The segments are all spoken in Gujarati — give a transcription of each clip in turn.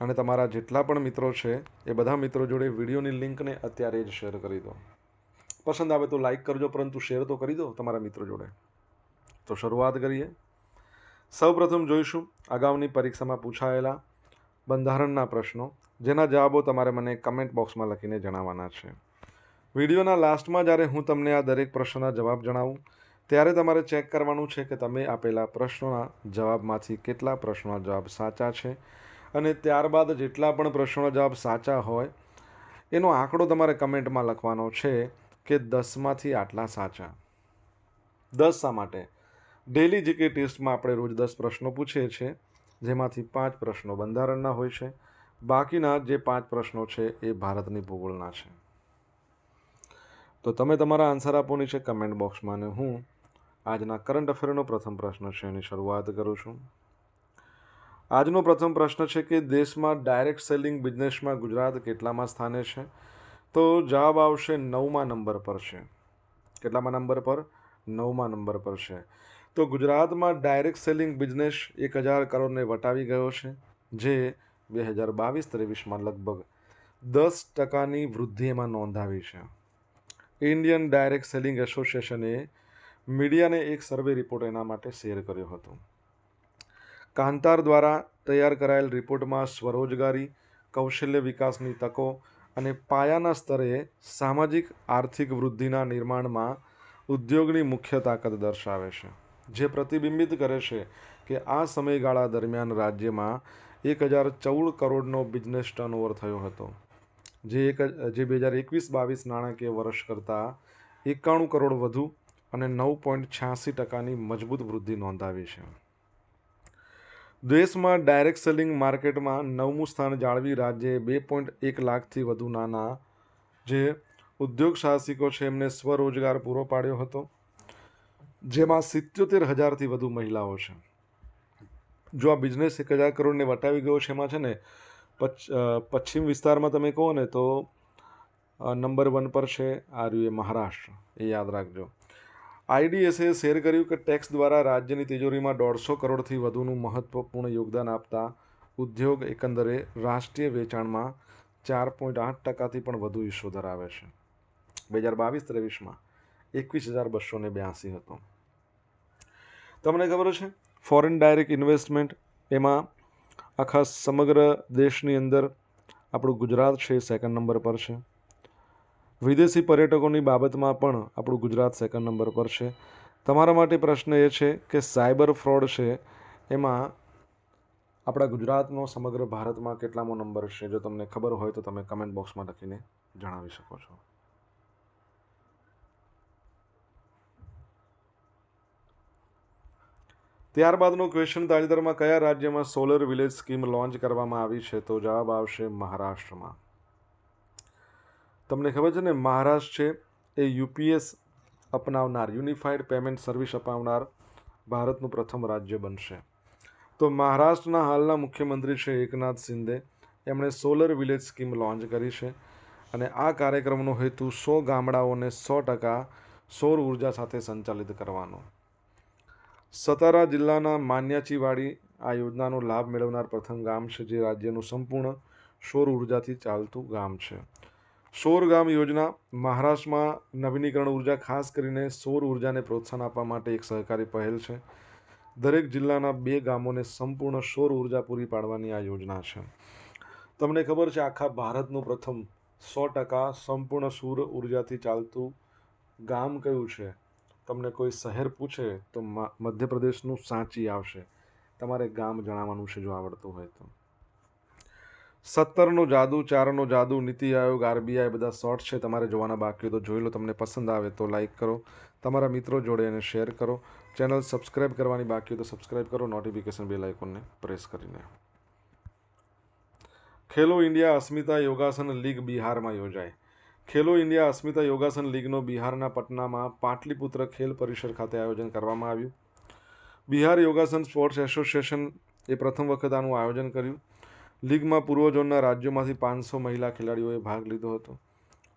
અને તમારા જેટલા પણ મિત્રો છે, એ બધા મિત્રો જોડે વિડીયોની લિંકને અત્યારે જ શેર કરી દો. પસંદ આવે તો લાઇક કરજો, પરંતુ શેર તો કરી દો તમારા મિત્રો જોડે. તો શરૂઆત કરીએ. સૌપ્રથમ જોઈશું અગાઉની પરીક્ષામાં પૂછાયેલા બંધારણના પ્રશ્નો, જેના જવાબો તમારે મને કમેન્ટ બોક્સમાં લખીને જણાવવાના છે. વિડીયોના લાસ્ટમાં જ્યારે હું તમને આ દરેક પ્રશ્નના જવાબ જણાવું, ત્યારે તમારે ચેક કરવાનું છે કે તમે આપેલા પ્રશ્નોના જવાબમાંથી કેટલા પ્રશ્નોના જવાબ સાચા છે અને ત્યારબાદ જેટલા પણ પ્રશ્નોના જવાબ સાચા હોય, એનો આંકડો તમારે કમેન્ટમાં લખવાનો છે કે દસમાંથી આટલા સાચા. દસ શા માટે? ડેલી જીકે ટેસ્ટમાં આપણે રોજ દસ પ્રશ્નો પૂછીએ છીએ, જેમાંથી પાંચ પ્રશ્નો બંધારણના હોય છે, બાકીના જે પાંચ પ્રશ્નો છે એ ભારતની ભૂગોળના છે. તો તમે તમારા આન્સર આપો નીચે કમેન્ટ બોક્સમાં અને હું આજના કરંટ અફેરનો પ્રથમ પ્રશ્ન છે એની શરૂઆત કરું છું. આજનો પ્રથમ પ્રશ્ન છે કે દેશમાં ડાયરેક્ટ સેલિંગ બિઝનેસમાં ગુજરાત કેટલામાં સ્થાને છે? તો જવાબ આવશે નવમા નંબર પર છે. કેટલામાં નંબર પર? નવમા નંબર પર છે. તો ગુજરાતમાં ડાયરેક્ટ સેલિંગ બિઝનેસ એક હજાર કરોડને વટાવી ગયો છે, જે બે હજાર બાવીસ ત્રેવીસમાં લગભગ દસ ટકાની વૃદ્ધિ એમાં નોંધાવી છે. ઇન્ડિયન ડાયરેક્ટ સેલિંગ એસોસિએશને મીડિયાને એક સર્વે રિપોર્ટ એના માટે શેર કર્યો હતો. કાંતાર દ્વારા તૈયાર કરાયેલ રિપોર્ટમાં સ્વરોજગારી, કૌશલ્ય વિકાસની તકો અને પાયાના સ્તરે સામાજિક આર્થિક વૃદ્ધિના નિર્માણમાં ઉદ્યોગની મુખ્ય તાકાત દર્શાવે છે. જે પ્રતિબિંબિત કરે છે કે આ સમયગાળા દરમિયાન રાજ્યમાં એક હજાર ચૌદ કરોડનો બિઝનેસ ટર્નઓવર થયો હતો, જે એક જે બે હજાર એકવીસ બાવીસ નાણાકીય વર્ષ કરતાં એકાણું કરોડ વધુ અને નવ પોઈન્ટ છ્યાસી ટકાની મજબૂત વૃદ્ધિ નોંધાવી છે. દેશમાં ડાયરેક્ટ સેલિંગ માર્કેટમાં નવમું સ્થાન જાળવી રાજ્યે બે પોઈન્ટ એક લાખથી વધુ નાના જે ઉદ્યોગ સાહસિકો છે, એમને સ્વરોજગાર પૂરો પાડ્યો હતો, જેમાં સિત્યોતેર હજારથી વધુ મહિલાઓ છે. જો આ બિઝનેસ એક હજાર કરોડને વટાવી ગયો છે, એમાં છે ને પશ્ચિમ વિસ્તારમાં તમે કહો ને તો નંબર વન પર છે આ રહ્યું મહારાષ્ટ્ર, એ યાદ રાખજો. આઈડીએસએ શેર કર્યું કે ટેક્સ દ્વારા રાજ્યની તિજોરીમાં દોઢસો કરોડથી વધુનું મહત્વપૂર્ણ યોગદાન આપતા ઉદ્યોગ એકંદરે રાષ્ટ્રીય વેચાણમાં ચાર પોઈન્ટ આઠ ટકાથી પણ વધુ હિસ્સો ધરાવે છે. બે હજાર બાવીસ ત્રેવીસમાં એકવીસ હજાર બસો ને બ્યાસી હતો. તમને ખબર છે ફોરેન ડાયરેક્ટ ઇન્વેસ્ટમેન્ટ એમાં આખા સમગ્ર દેશની અંદર આપણું ગુજરાત છે સેકન્ડ નંબર પર છે. વિદેશી પર્યટકોની બાબતમાં પણ આપણું ગુજરાત સેકન્ડ નંબર પર છે. તમારા માટે પ્રશ્ન એ છે કે સાયબર ફ્રોડ છે, એમાં આપણા ગુજરાતનો સમગ્ર ભારતમાં કેટલામો નંબર છે? જો તમને ખબર હોય તો તમે કમેન્ટ બોક્સમાં લખીને જણાવી શકો છો. ત્યારબાદનો ક્વેશ્ચન તાજેતરમાં કયા રાજ્યમાં સોલર વિલેજ સ્કીમ લોન્ચ કરવામાં આવી છે? તો જવાબ આવશે મહારાષ્ટ્રમાં. તમને ખબર છે ને, મહારાષ્ટ્ર છે, એ યુપીએસ અપનાવનાર, યુનિફાઈડ પેમેન્ટ સર્વિસ અપાવનાર ભારતનું પ્રથમ રાજ્ય બનશે. તો મહારાષ્ટ્રના હાલના મુખ્યમંત્રી છે એકનાથ શિંદે. એમણે સોલર વિલેજ સ્કીમ લોન્ચ કરી છે અને આ કાર્યક્રમનો હેતુ સો ગામડાઓને સો ટકા સૌર ઊર્જા સાથે સંચાલિત કરવાનો. સતારા જિલ્લાના માન્યાચીવાડી આ યોજનાનો લાભ મેળવનાર પ્રથમ ગામ છે, જે રાજ્યનું સંપૂર્ણ સૌર ઉર્જાથી ચાલતું ગામ છે. સૌર ગામ યોજના મહારાષ્ટ્રમાં નવીનીકરણ ઊર્જા ખાસ કરીને સૌર ઉર્જાને પ્રોત્સાહન આપવા માટે એક સહકારી પહેલ છે. દરેક જિલ્લાના બે ગામોને સંપૂર્ણ સૌર ઊર્જા પૂરી પાડવાની આ યોજના છે. તમને ખબર છે આખા ભારતનું પ્રથમ સો ટકા સંપૂર્ણ સૂર ઉર્જાથી ચાલતું ગામ કયું છે? તમને કોઈ શહેર પૂછે તો મધ્યપ્રદેશનું સાંચી આવશે. તમારે ગામ જણાવવાનું છે જો આવડતું હોય તો. સત્તરનો જાદુ, ચારનો જાદુ, નીતિ આયોગ, આરબીઆઈ બધા શોર્ટ છે, તમારે જોવાના બાકી તો જોઈ લો, તમને પસંદ આવે તો લાઈક કરો, તમારા મિત્રો જોડે એને શેર કરો, ચેનલ સબસ્ક્રાઇબ કરવાની બાકી તો સબસ્ક્રાઇબ કરો, નોટિફિકેશન બેલ આઇકોનને પ્રેસ કરીને. ખેલો ઇન્ડિયા અસ્મિતા યોગાસન લીગ બિહારમાં યોજાય. ખેલો ઇન્ડિયા અસ્મિતા યોગાસન લીગનો બિહારના પટનામાં પાટલીપુત્ર ખેલ પરિસર ખાતે આયોજન કરવામાં આવ્યું. બિહાર યોગાસન સ્પોર્ટ્સ એસોસિએશન એ પ્રથમ વખત આનું આયોજન કર્યું. લીગમાં પૂર્વજોના રાજ્યોમાંથી પાંચસો મહિલા ખેલાડીઓએ ભાગ લીધો હતો.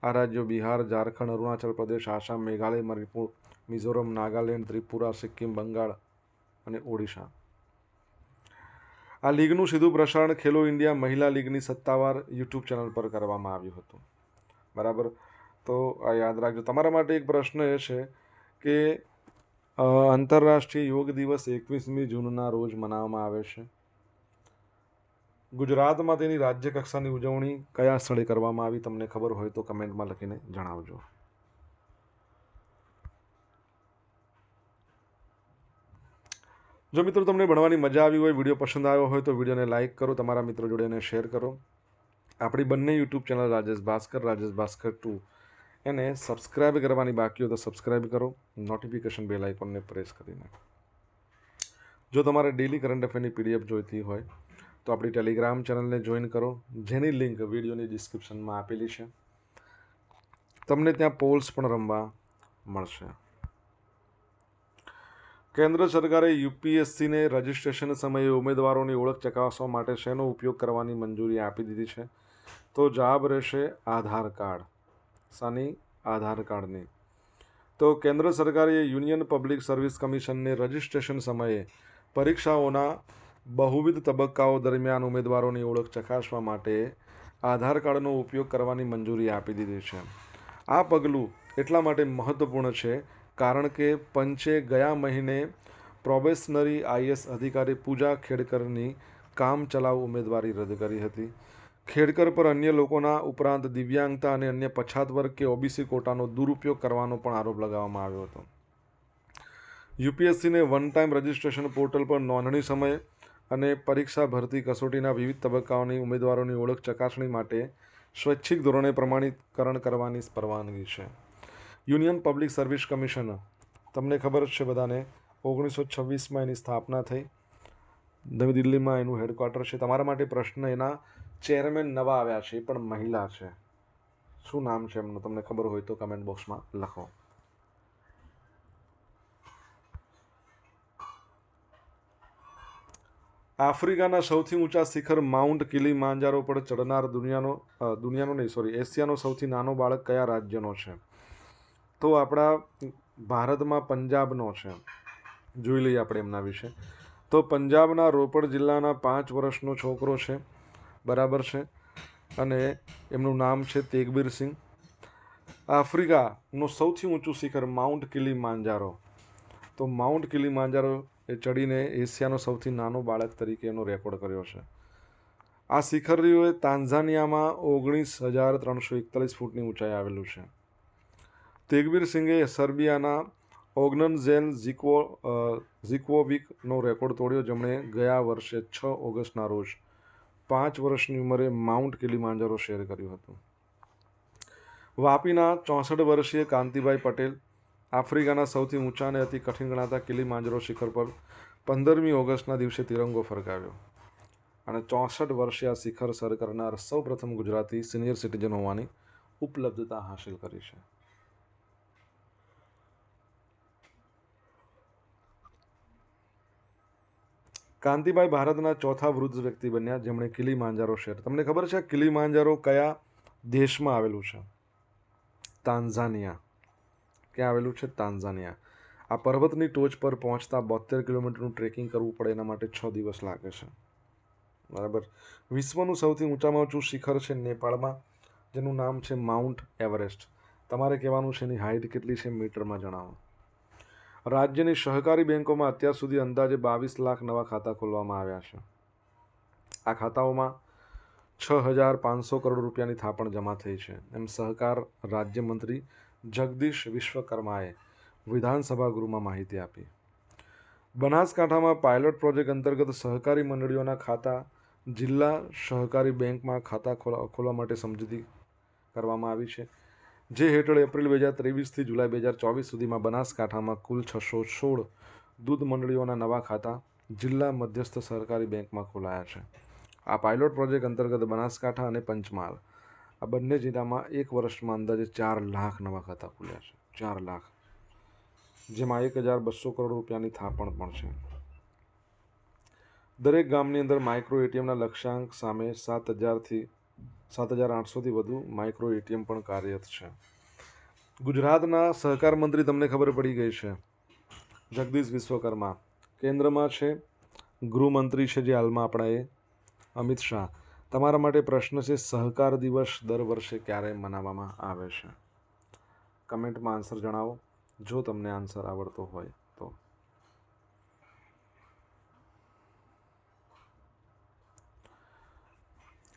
આ રાજ્યો બિહાર, ઝારખંડ, અરુણાચલ પ્રદેશ, આસામ, મેઘાલય, મણિપુર, મિઝોરમ, નાગાલેન્ડ, ત્રિપુરા, સિક્કિમ, બંગાળ અને ઓડિશા. આ લીગનું સીધું પ્રસારણ ખેલો ઇન્ડિયા મહિલા લીગની સત્તાવાર યુટ્યુબ ચેનલ પર કરવામાં આવ્યું હતું. બરાબર? તો આ યાદ રાખજો. તમારા માટે એક પ્રશ્ન એ છે કે આંતરરાષ્ટ્રીય યોગ દિવસ એકવીસમી જૂનના રોજ મનાવવામાં આવે છે. ગુજરાતમાં તેની રાજ્ય કક્ષાની ઉજવણી કયા સ્થળે કરવામાં આવી તમને ખબર હોય તો કમેન્ટમાં લખીને જણાવજો. જો મિત્રો તમને ભણવાની મજા આવી હોય, વીડિયો પસંદ આવ્યો હોય તો વિડીયોને લાઇક કરો, તમારા મિત્રો જોડે એને શેર કરો. આપણી બંને YouTube channel Rajesh Bhaskar Rajesh Bhaskar two. એને સબસ્ક્રાઇબ કરવાની બાકી હોય તો સબસ્ક્રાઇબ કરો, નોટિફિકેશન બેલ આઇકોનને પ્રેસ કરીને. જો તમારે ડેલી કરંટ અફેરની પીડીએફ જોઈતી હોય તો આપણી ટેલિગ્રામ ચેનલને જોઈન કરો, જેની લિંક વિડીયોની ડિસ્ક્રિપ્શનમાં આપેલી છે. તમને ત્યાં પોલ્સ પણ રમવા મળશે. કેન્દ્ર સરકારે યુપીએસસીને રજિસ્ટ્રેશન સમયે ઉમેદવારોની ઓળખ ચકાસવા માટે શેનો ઉપયોગ કરવાની મંજૂરી આપી દીધી છે? તો જવાબ રહેશે આધાર કાર્ડ. સાની, આધાર કાર્ડની. તો કેન્દ્ર સરકારે યુનિયન પબ્લિક સર્વિસ કમિશનને રજિસ્ટ્રેશન સમયે પરીક્ષાઓના બહુવિધ તબક્કાઓ દરમિયાન ઉમેદવારોની ઓળખ ચકાસવા માટે આધાર કાર્ડનો ઉપયોગ કરવાની મંજૂરી આપી દીધી છે. આ પગલું એટલા માટે મહત્વપૂર્ણ છે કારણ કે પંચે ગયા મહિને પ્રોબેશનરી આઈએસ અધિકારી પૂજા ખેડકરની કામ ચલાવ ઉમેદવારી રદ કરી હતી. ખેડકર પર અન્ય લોકોના ઉપરાંત દિવ્યાંગતા અને અન્ય પછાત વર્ગ કે ઓબીસી કોટાનો દુરુપયોગ કરવાનો પણ આરોપ લગાવવામાં આવ્યો હતો. યુપીએસસીને વન ટાઈમ રજિસ્ટ્રેશન પોર્ટલ પર નોંધણી સમયે અને પરીક્ષા ભરતી કસોટીના વિવિધ તબક્કાઓની ઉમેદવારોની ઓળખ ચકાસણી માટે સ્વૈચ્છિક ધોરણે પ્રમાણીકરણ કરવાની પરવાનગી છે. યુનિયન પબ્લિક સર્વિસ કમિશન, તમને ખબર જ છે બધાને, ઓગણીસો છવ્વીસમાં એની સ્થાપના થઈ. નવી દિલ્હીમાં એનું હેડક્વાર્ટર છે. તમારા માટે પ્રશ્ન એના ચેરમેન નવા આવ્યા છે એ પણ મહિલા છે. શું નામ છે એમનું? તમને ખબર હોય તો કમેન્ટ બોક્સમાં લખો. આફ્રિકાના સૌથી ઊંચા શિખર માઉન્ટ કિલીમાંજારો પર ચડનાર દુનિયાનો દુનિયાનો નહીં સોરી એશિયાનો સૌથી નાનો બાળક કયા રાજ્યનો છે? તો આપણા ભારતમાં પંજાબનો છે. જોઈ લઈએ આપણે એમના વિશે. તો પંજાબના રોપડ જિલ્લાના પાંચ વર્ષનો છોકરો છે, બરાબર છે, અને એમનું નામ છે તેગબીર સિંહ. આફ્રિકાનું સૌથી ઊંચું શિખર માઉન્ટ કિલીમાંજારો તો માઉન્ટ કિલીમાંજારો એ ચડીને એશિયાનો સૌથી નાનો બાળક તરીકે એનો રેકોર્ડ કર્યો છે. આ શિખરીઓએ તાન્ઝાનિયામાં ઓગણીસ હજાર ત્રણસો એકતાલીસ ફૂટની ઊંચાઈ આવેલું છે. તેગબીર સિંઘે સર્બિયાના ઓગ્નનઝેન ઝિક્વો ઝિક્વોવિકનો રેકોર્ડ તોડ્યો જેમણે ગયા વર્ષે છ ઓગસ્ટના રોજ પાંચ વર્ષની ઉંમરે માઉન્ટ કિલીમાંજારો શેર કર્યું હતું. વાપીના ચોસઠ વર્ષીય કાંતિભાઈ પટેલ આફ્રિકાના સૌથી ઊંચા અને અતિ કઠિન ગણાતા કિલીમાંજરો શિખર પર પંદરમી ઓગસ્ટના દિવસે તિરંગો ફરકાવ્યો. અને ચોસઠ વર્ષીય શિખર સર કરનાર સૌ પ્રથમ ગુજરાતી સિનિયર સિટીઝન હોવાની ઉપલબ્ધતા હાંસિલ કરી છે. કાંતિભાઈ ભારતના ચોથા વૃદ્ધ વ્યક્તિ બન્યા જેમણે કિલી માંજારો શેર. તમને ખબર છે કિલી માંજારો કયા દેશમાં આવેલું છે? તાન્ઝાનિયા ક્યાં આવેલું છે તાન્ઝાનિયા આ પર્વતની ટોચ પર પહોંચતા બોતેર કિલોમીટરનું ટ્રેકિંગ કરવું પડે એના માટે છ દિવસ લાગે છે. બરાબર? વિશ્વનું સૌથી ઊંચામાં ઊંચું શિખર છે નેપાળમાં, જેનું નામ છે માઉન્ટ એવરેસ્ટ. તમારે કહેવાનું છે એની હાઇટ કેટલી છે મીટરમાં જણાવો. રાજ્યની સહકારી બેંકોમાં અત્યાર સુધી અંદાજે બાવીસ લાખ નવા ખાતા ખોલવામાં આવ્યા છે. આ ખાતાઓમાં છ હજાર પાંચસો કરોડ રૂપિયાની થાપણ જમા થઈ છે. એમ સહકાર રાજ્યમંત્રી જગદીશ વિશ્વકર્માએ વિધાનસભા ગૃહમાં માહિતી આપી. બનાસકાંઠામાં પાયલોટ પ્રોજેક્ટ અંતર્ગત સહકારી મંડળીઓના ખાતા, જિલ્લા સહકારી બેંકમાં ખાતા ખોલા, ખોલવા માટે સમજૂતી કરવામાં આવી છે, જે હેઠળ એપ્રિલ બે હજાર ત્રેવીસથી જુલાઈ બે હજાર ચોવીસ સુધીમાં બનાસકાંઠામાં કુલ છસો સોળ દૂધ મંડળીઓના નવા ખાતા જિલ્લા મધ્યસ્થ સહકારી બેંકમાં ખોલાયા છે. આ પાયલોટ પ્રોજેક્ટ અંતર્ગત બનાસકાંઠા અને પંચમહાલ આ બંને જિલ્લામાં એક વર્ષમાં અંદાજે ચાર લાખ નવા ખાતા ખુલ્યા છે. ચાર લાખ. જેમાં એક હજાર બસો કરોડ રૂપિયાની થાપણ પણ છે. દરેક ગામની અંદર માઇક્રો એટીએમના લક્ષ્યાંક સામે સાત હજારથી સાત હજાર આઠસોથી વધુ માઇક્રો એટીએમ પણ કાર્યરત છે. ગુજરાતના સહકાર મંત્રી તમને ખબર પડી ગઈ છે. જગદીશ વિશ્વકર્મા. કેન્દ્રમાં છે ગૃહમંત્રી છે જે હાલમાં આપણા એ અમિત શાહ. તમારા માટે પ્રશ્ન છે, સહકાર દિવસ દર વર્ષે ક્યારે મનાવવામાં આવે છે? કમેન્ટમાં આન્સર જણાવો. જો તમને આન્સર આવડતો હોય તો.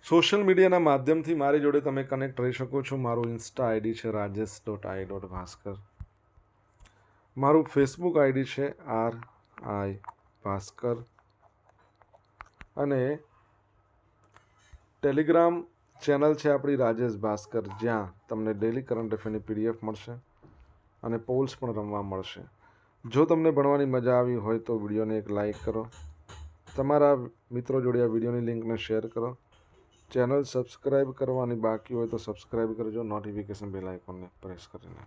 સોશિયલ મીડિયાના માધ્યમથી મારી જોડે તમે કનેક્ટ રહી શકો છો. મારું ઇન્સ્ટા આઈડી છે Rajesh dot I dot Bhaskar મારું ફેસબુક આઈડી છે, આર આઈ ભાસ્કર. અને ટેલિગ્રામ ચેનલ છે આપણી રાજેશ ભાસ્કર, જ્યાં તમને ડેલી કરંટ અફેરની પીડીએફ મળશે અને પોલ્સ પણ રમવા મળશે. જો તમને ભણવાની મજા આવી હોય તો વિડીયોને એક લાઇક કરો. તમારા મિત્રો જોડે આ વિડીયોની લિંકને શેર કરો. ચેનલ સબસ્ક્રાઈબ કરવાની બાકી હોય તો સબસ્ક્રાઈબ કરજો. નોટિફિકેશન બેલ આઇકોનને પ્રેસ કરીને.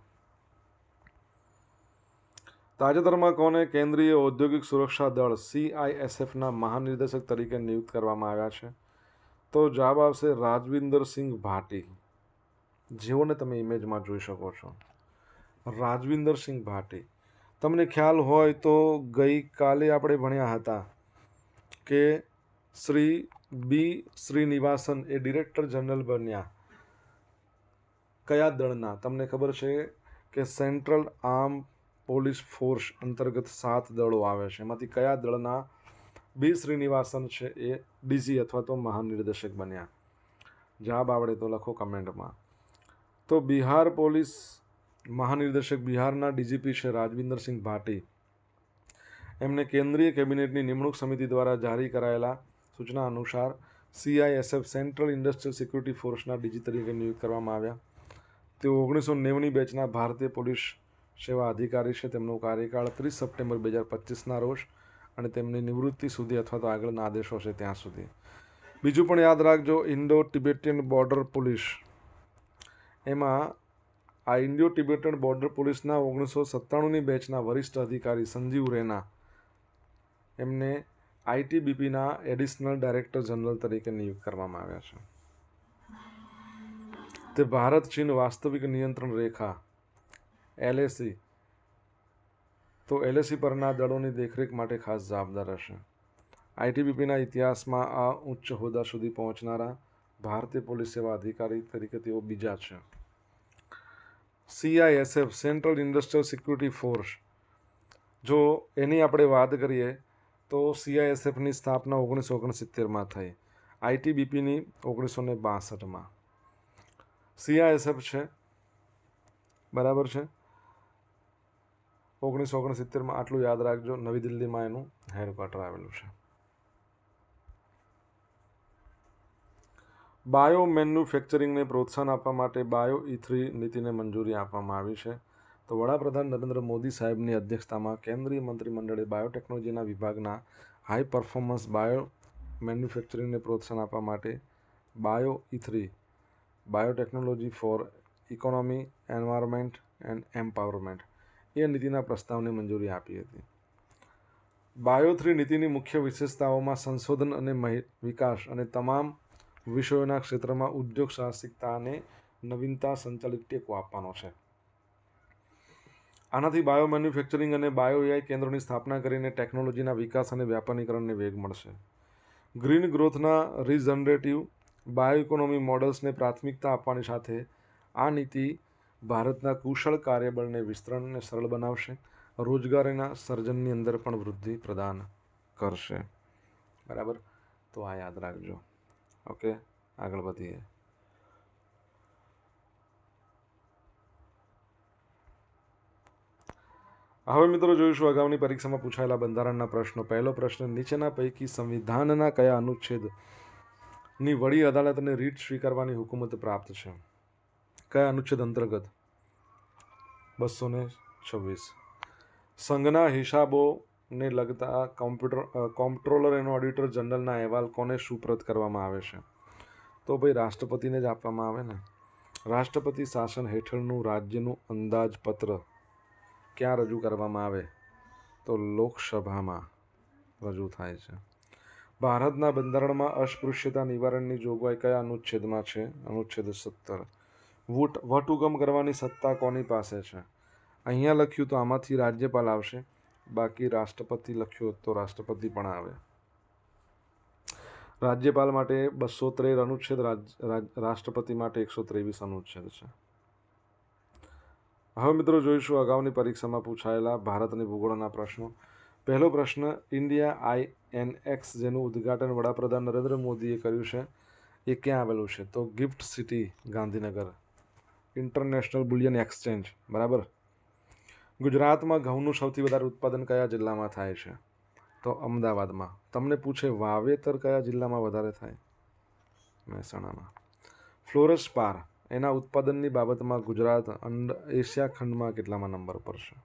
તાજેતરમાં કોને કેન્દ્રીય ઔદ્યોગિક સુરક્ષા દળ સીઆઈએસએફના મહાનિર્દેશક તરીકે નિયુક્ત કરવામાં આવ્યા છે? તો જવાબ આવશે રાજવિન્દર સિંઘ ભાટી. જેઓને તમે ઇમેજમાં જોઈ શકો છો. રાજવિન્દર સિંહ ભાટી. તમને ખ્યાલ હોય તો ગઈકાલે આપણે ભણ્યા હતા કે શ્રી બી શ્રીનિવાસન એ ડિરેક્ટર જનરલ બન્યા. કયા દળના? તમને ખબર છે કે સેન્ટ્રલ આર્મ પોલીસ ફોર્સ અંતર્ગત સાત દળો આવે છે. એમાંથી કયા દળના બી શ્રીનિવાસન છે એ ડીજી અથવા તો મહાનિર્દેશક બન્યા. જવાબ આવડે તો લખો કમેન્ટમાં. તો બિહાર પોલીસ મહાનિર્દેશક બિહારના ડીજીપી છે રાજવિન્દરસિંહ ભાટી. એમને કેન્દ્રીય કેબિનેટની નિમણૂક સમિતિ દ્વારા જારી કરાયેલા સૂચના અનુસાર સીઆઈએસએફ સેન્ટ્રલ ઇન્ડસ્ટ્રીયલ સિક્યુરિટી ફોર્સના ડીજી તરીકે નિયુક્ત કરવામાં આવ્યા. તેઓ ઓગણીસો નેવની બેચના ભારતીય પોલીસ સેવા અધિકારી છે. તેમનો કાર્યકાળ ત્રીસ સપ્ટેમ્બર બે હજાર પચીસના રોજ અને તેમની નિવૃત્તિ સુધી અથવા તો આગળના આદેશો છે ત્યાં સુધી. બીજું પણ યાદ રાખજો ઇન્ડો ટિબેટિયન બોર્ડર પોલીસ. એમાં આ ઇન્ડો ટિબેટિયન બોર્ડર પોલીસના ઓગણીસો સત્તાણુંની બેચના વરિષ્ઠ અધિકારી સંજીવ રેના, એમને આઈટીબીપીના એડિશનલ ડાયરેક્ટર જનરલ તરીકે નિયુક્ત કરવામાં આવ્યા છે. તે ભારત ચીન વાસ્તવિક નિયંત્રણ રેખા, એલએસી તો એલએસી પરના દળોની દેખરેખ માટે ખાસ જવાબદાર હશે. આઈટીબીપીના ઇતિહાસમાં આ ઉચ્ચ હોદ્દા સુધી પહોંચનારા ભારતીય પોલીસ સેવા અધિકારી તરીકે તેઓ બીજા છે. CISF, central industrial security force. જો એની આપણે વાત કરીએ, તો સીઆઈએસએફની સ્થાપના ઓગણીસો ઓગણસિત્તેરમાં થઈ. આઈટીબીપીની ઓગણીસો ને બાસઠમાં. સીઆઈએસએફ છે. બરાબર છે? ઓગણીસો ઓગણસિત્તેરમાં આટલું યાદ રાખજો. નવી દિલ્હીમાં એનું હેડક્વાર્ટર આવેલું છે. બાયો મેન્યુફેક્ચરિંગને પ્રોત્સાહન આપવા માટે બાયો ઈ થ્રી નીતિને મંજૂરી આપવામાં આવી છે. તો વડાપ્રધાન નરેન્દ્ર મોદી સાહેબની અધ્યક્ષતામાં કેન્દ્રીય મંત્રીમંડળે બાયોટેકનોલોજીના વિભાગના હાઈ પરફોર્મન્સ બાયો મેન્યુફેક્ચરિંગને પ્રોત્સાહન આપવા માટે bio E biotechnology for economy environment and empowerment એ નીતિના પ્રસ્તાવને મંજૂરી આપી હતી. બાયો થ્રી નીતિની મુખ્ય વિશેષતાઓમાં સંશોધન અને વિકાસ અને તમામ વિષયોના ક્ષેત્રમાં ઉદ્યોગ સાહસિકતા અને નવીનતા સંચાલિત ટેકો આપવાનો છે. આનાથી બાયો મેન્યુફેક્ચરિંગ અને બાયો એઆઈ કેન્દ્રોની સ્થાપના કરીને ટેકનોલોજીના વિકાસ અને વ્યાપારીકરણને વેગ મળશે. ગ્રીન ગ્રોથના રિજનરેટિવ બાયો ઇકોનોમી મોડલ્સને પ્રાથમિકતા આપવાની સાથે આ નીતિ ભારતના કુશળ કાર્યબળને વિસ્તરણને સરળ બનાવશે, રોજગારીના સર્જનની અંદર પણ વૃદ્ધિ પ્રદાન કરશે. બરાબર? તો આ યાદ રાખજો. ઓકે? આગળ વધીએ. હવે મિત્રો જોઈશું અગાઉની પરીક્ષામાં પૂછાયેલા બંધારણના પ્રશ્નો. પહેલો પ્રશ્ન, નીચેના પૈકી સંવિધાનના કયા અનુચ્છેદની વડી અદાલતને રીટ સ્વીકારવાની હુકુમત પ્રાપ્ત છે? કયા અનુચ્છેદ અંતર્ગત? બસો ને છવ્વીસ. સંઘના હિસાબોને લગતા કોમ્પ્યુટર કોમ્પ્ટ્રોલર એનો ઓડિટર જનરલના અહેવાલ કોને સુપ્રત કરવામાં આવે છે? તો ભાઈ રાષ્ટ્રપતિને જ આપવામાં આવે ને? રાષ્ટ્રપતિ શાસન હેઠળનું રાજ્યનું અંદાજપત્ર ક્યાં રજૂ કરવામાં આવે? તો લોકસભામાં રજૂ થાય છે. ભારતના બંધારણમાં અસ્પૃશ્યતા નિવારણની જોગવાઈ કયા અનુચ્છેદમાં છે? અનુચ્છેદ સત્તર. વોટ વટહુકમ કરવાની સત્તા કોની પાસે છે? અહીંયા લખ્યું તો આમાંથી રાજ્યપાલ આવશે, બાકી રાષ્ટ્રપતિ લખ્યું તો રાષ્ટ્રપતિ પણ આવે. રાજ્યપાલ માટે બસો ત્રેર અનુચ્છેદ રાષ્ટ્રપતિ માટે એકસો ત્રેવીસ અનુચ્છેદ છે. હવે મિત્રો જોઈશું અગાઉની પરીક્ષામાં પૂછાયેલા ભારતની ભૂગોળના પ્રશ્નો. પહેલો પ્રશ્ન, ઇન્ડિયા આઈ એન એક્સ, જેનું ઉદ્ઘાટન વડાપ્રધાન નરેન્દ્ર મોદીએ કર્યું છે, એ ક્યાં આવેલું છે? તો gift city, Gandhinagar. International bullion exchange બરાબર? ગુજરાતમાં ઘઉંનું સૌથી વધારે ઉત્પાદન કયા જિલ્લામાં થાય છે? તો અમદાવાદમાં. તમને પૂછે વાવેતર કયા જિલ્લામાં વધારે થાય? મહેસાણામાં. ફ્લોરસ પાર એના ઉત્પાદનની બાબતમાં ગુજરાત અંડ એશિયા ખંડમાં કેટલામાં નંબર પર છે?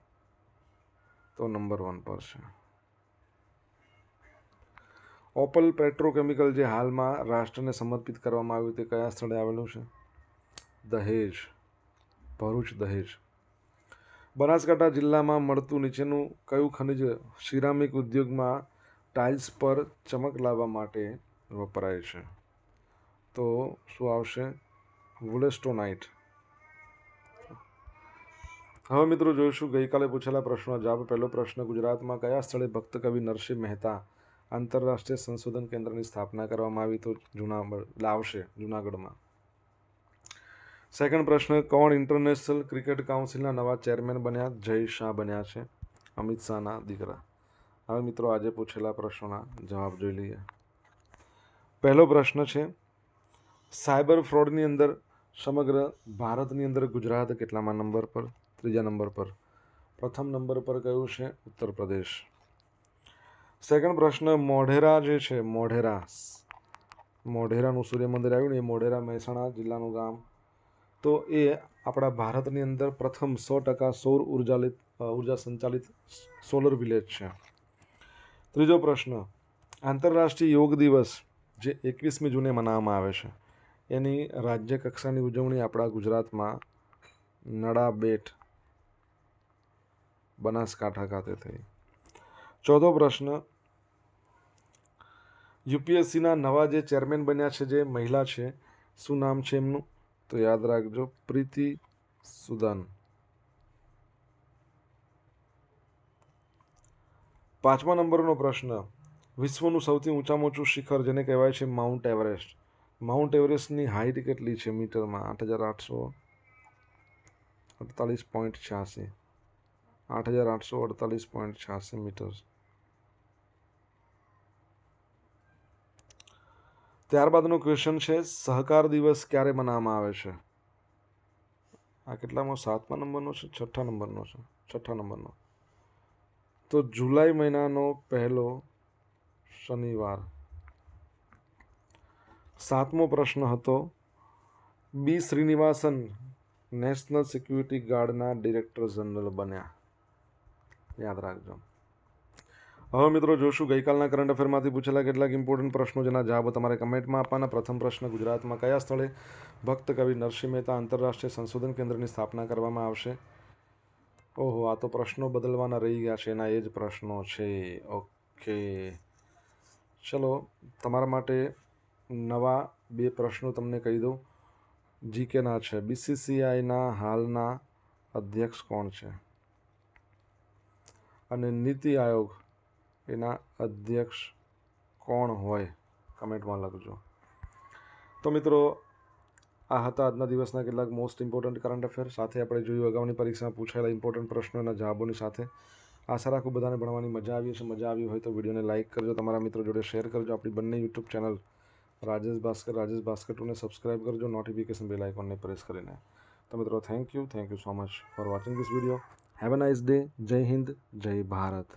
તો નંબર વન પર છે. ઓપલ પેટ્રોકેમિકલ જે હાલમાં રાષ્ટ્રને સમર્પિત કરવામાં આવ્યું તે કયા સ્થળે આવેલું છે? દહેજ. ભરૂચ દહેજ. બનાસકાંઠા જિલ્લામાં મળતું નીચેનું કયું ખનિજ સિરામિક ઉદ્યોગમાં ટાઇલ્સ પર ચમક લાવવા માટે વપરાય છે? તો શું આવશે? વુલેસ્ટોનાઇટ હવે મિત્રો જોઈશું, ગઈકાલે પૂછેલા પ્રશ્નો. જવાબ, પહેલો પ્રશ્ન, ગુજરાતમાં કયા સ્થળે ભક્ત કવિ નરસિંહ મહેતા આંતરરાષ્ટ્રીય સંશોધન કેન્દ્રની સ્થાપના કરવામાં આવી? તો જુનાગઢ, લાવશે જુનાગઢમાં. સેકન્ડ પ્રશ્ન, કોણ ઇન્ટરનેશનલ ક્રિકેટ કાઉન્સિલના નવા ચેરમેન બન્યા? જય શાહ બન્યા છે. અમિત શાહના દીકરા. હવે મિત્રો આજે પૂછેલા પ્રશ્નોના જવાબ જોઈ લઈએ. પહેલો પ્રશ્ન છે, સાયબર ફ્રોડની અંદર સમગ્ર ભારતની અંદર ગુજરાત કેટલામાં નંબર પર? ત્રીજા નંબર પર. પ્રથમ નંબર પર કયું છે? ઉત્તર પ્રદેશ. સેકન્ડ પ્રશ્ન, મોઢેરા જે છે, મોઢેરા. મોઢેરાનું સૂર્ય મંદિર આવ્યું ને, એ મોઢેરા મહેસાણા જિલ્લાનું ગામ તો એ આપણા ભારતની અંદર પ્રથમ સો ટકા સૌર ઉર્જાલિત ઊર્જા સંચાલિત સોલર વિલેજ છે. ત્રીજો પ્રશ્ન, આંતરરાષ્ટ્રીય યોગ દિવસ જે એકવીસમી જૂને મનાવવામાં આવે છે, એની રાજ્ય કક્ષાની ઉજવણી આપણા ગુજરાતમાં નડાબેટ બનાસકાંઠા ખાતે થઈ. ચોથો પ્રશ્ન, યુપીએસસીના નવા જે ચેરમેન બન્યા છે, જે મહિલા છે, શું નામ છે એમનું? તો યાદ રાખજો, પ્રીતિ સુદાન. પાંચમા નંબરનો પ્રશ્ન. વિશ્વનું સૌથી ઊંચામાં ઊંચું શિખર જેને કહેવાય છે માઉન્ટ એવરેસ્ટ. માઉન્ટ એવરેસ્ટની હાઇટ કેટલી છે મીટરમાં? આઠ હજાર આઠસો અડતાલીસ પોઈન્ટ છ્યાસી. આઠ હજાર આઠસો અડતાલીસ પોઈન્ટ છ્યાસી મીટર ત્યારબાદનો ક્વેશ્ચન છે, સહકાર દિવસ ક્યારે મનાવવામાં આવે છે? આ કેટલામાં? સાતમા નંબરનો છે, છઠ્ઠા નંબરનો છે, છઠ્ઠા નંબરનો. તો જુલાઈ મહિનાનો પહેલો શનિવાર. સાતમો પ્રશ્ન હતો, બી શ્રીનિવાસન નેશનલ સિક્યુરિટી ગાર્ડના ડિરેક્ટર જનરલ બન્યા. યાદ રાખજો. હવે મિત્રો, જોશું ગઈકાલના કરંટ અફેરમાંથી પૂછેલા કેટલાક ઇમ્પોર્ટન્ટ પ્રશ્નો જેના જવાબ તમારે કમેન્ટમાં આપવાના. પ્રથમ પ્રશ્ન, ગુજરાતમાં કયા સ્થળે ભક્ત કવિ નરસિંહ મહેતા આંતરરાષ્ટ્રીય સંશોધન કેન્દ્રની સ્થાપના કરવામાં આવશે? ઓહો, આ તો પ્રશ્નો બદલવાના રહી ગયા છે, એના એ જ પ્રશ્નો છે. ઓકે. ચલો, તમારા માટે નવા બે પ્રશ્નો તમને કહી દઉં. જીકેના છે, બીસીસીઆઈના હાલના અધ્યક્ષ કોણ છે? અને નીતિ આયોગ એના અધ્યક્ષ કોણ હોય? કમેન્ટમાં લખજો. તો મિત્રો, આ હતા આજના દિવસના કેટલાક મોસ્ટ ઇમ્પોર્ટન્ટ કરંટ અફેર સાથે આપણે જોયું અગાઉની પરીક્ષામાં પૂછાયેલા ઇમ્પોર્ટન્ટ પ્રશ્નોના જવાબોની સાથે. આશા રાખું બધાને ભણવાની મજા આવી હશે. મજા આવી હોય તો વિડીયોને લાઇક કરજો. તમારા મિત્રો જોડે શેર કરજો. આપણી બંને યુટ્યુબ ચેનલ રાજેશ ભાસ્કર રાજેશ ભાસ્કર ટુને સબસ્ક્રાઈબ કરજો. નોટિફિકેશન બેલ આઇકોનને પ્રેસ કરીને. તો મિત્રો thank you thank you so much for watching this video have a nice day જય હિન્દ જય ભારત